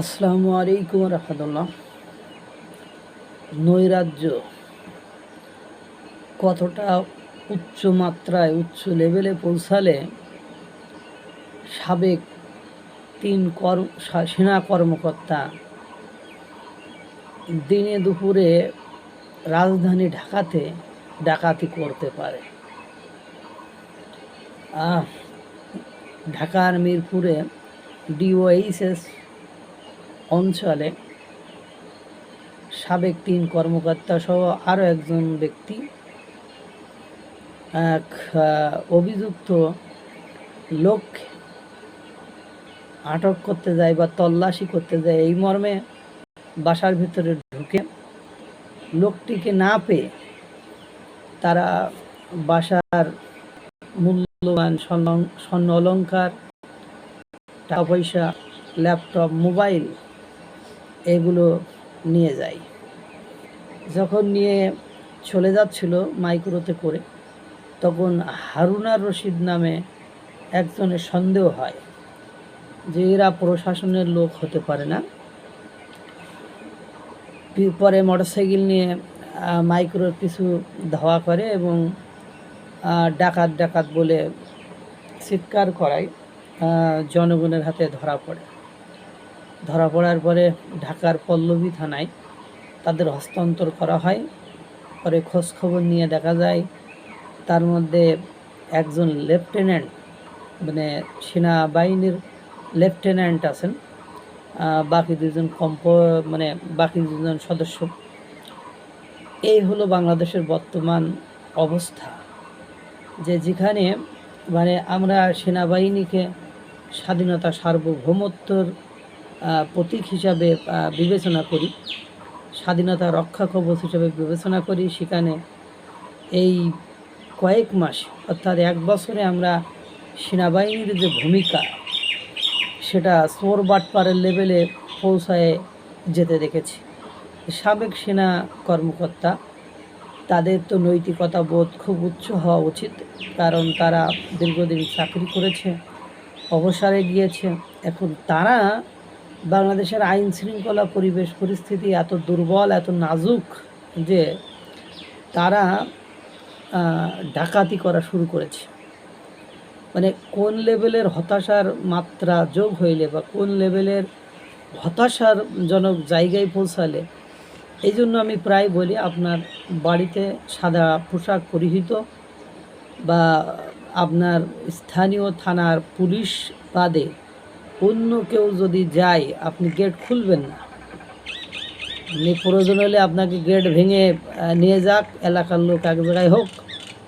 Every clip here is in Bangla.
আসসালামু আলাইকুম রহমতুল্লাহ। নৈরাজ্য কতটা উচ্চ মাত্রায়, উচ্চ লেভেলে পৌঁছালে সাবেক তিন কর সেনা কর্মকর্তা দিনে দুপুরে রাজধানী ঢাকাতে ডাকাতি করতে পারে। ঢাকার মিরপুরে ডিওএইচএস অঞ্চলে সাবেক তিন কর্মকর্তা সহ আরও একজন ব্যক্তি, এক অভিযুক্ত লোক আটক করতে যায় বা তল্লাশি করতে যায়, এই মর্মে বাসার ভিতরে ঢুকে। লোকটিকে না পেয়ে তারা বাসার মূল্যবান স্বর্ণ অলঙ্কার টাকা পয়সা, ল্যাপটপ, মোবাইল এগুলো নিয়ে যায় যখন নিয়ে চলে যাচ্ছিল মাইক্রোতে করে, তখন হারুনার রশিদ নামে একজনের সন্দেহ হয় যে এরা প্রশাসনের লোক হতে পারে না। পরে মোটরসাইকেল নিয়ে মাইক্রোর কিছু ধাওয়া করে এবং ডাকাত ডাকাত বলে চিৎকার করায় জনগণের হাতে ধরা পড়ে। ধরা পড়ার পরে ঢাকার পল্লবী থানায় তাদের হস্তান্তর করা হয়। পরে খোঁজ খবর নিয়ে দেখা যায়, তার মধ্যে একজন লেফটেন্যান্ট মানে সেনাবাহিনীর লেফটেন্যান্ট আছেন। বাকি দুজন কম্প মানে বাকি দুজন সদস্য। এই হলো বাংলাদেশের বর্তমান অবস্থা। যে যেখানে মানে আমরা সেনাবাহিনীকে স্বাধীনতা সার্বভৌমত্বর প্রতীক হিসাবে বিবেচনা করি, স্বাধীনতা রক্ষা কবচ হিসাবে বিবেচনা করি, সেখানে এই কয়েক মাস, অর্থাৎ এক বছরে আমরা সেনাবাহিনীর যে ভূমিকা, সেটা সোর বাটপাড়ের লেভেলে পৌঁছায় যেতে দেখেছি। সাবেক সেনা কর্মকর্তা, তাদের তো নৈতিকতা বোধ খুব উচ্চ হওয়া উচিত, কারণ তারা দীর্ঘদিন চাকরি করেছে, অবসরে গিয়েছে। এখন তারা বাংলাদেশের আইন শৃঙ্খলা পরিবেশ পরিস্থিতি এত দুর্বল, এত নাজুক যে তারা ডাকাতি করা শুরু করেছে। মানে কোন লেভেলের হতাশার মাত্রা যোগ হইলে বা কোন লেভেলের হতাশার জনক জায়গায় পৌঁছালে, এই জন্য আমি প্রায় বলি আপনার বাড়িতে সাদা পোশাক পরিহিত বা আপনার স্থানীয় থানার পুলিশ বাদে অন্য কেউ যদি যায়, আপনি গেট খুলবেন না। আপনি প্রয়োজন হলে আপনাকে গেট ভেঙে নিয়ে যাক, এলাকার লোক এক জায়গায় হোক,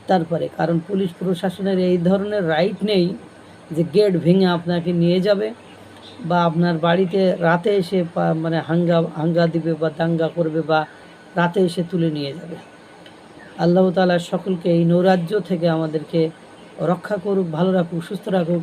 তারপরে। কারণ পুলিশ প্রশাসনের এই ধরনের রাইট নেই যে গেট ভেঙে আপনাকে নিয়ে যাবে বা আপনার বাড়িতে রাতে এসে মানে হাঙ্গা হাঙ্গা দিবে বা দাঙ্গা করবে বা রাতে এসে তুলে নিয়ে যাবে। আল্লাহ তালা সকলকে এই নৈরাজ্য থেকে আমাদেরকে রক্ষা করুক, ভালো রাখুক, সুস্থ রাখুক।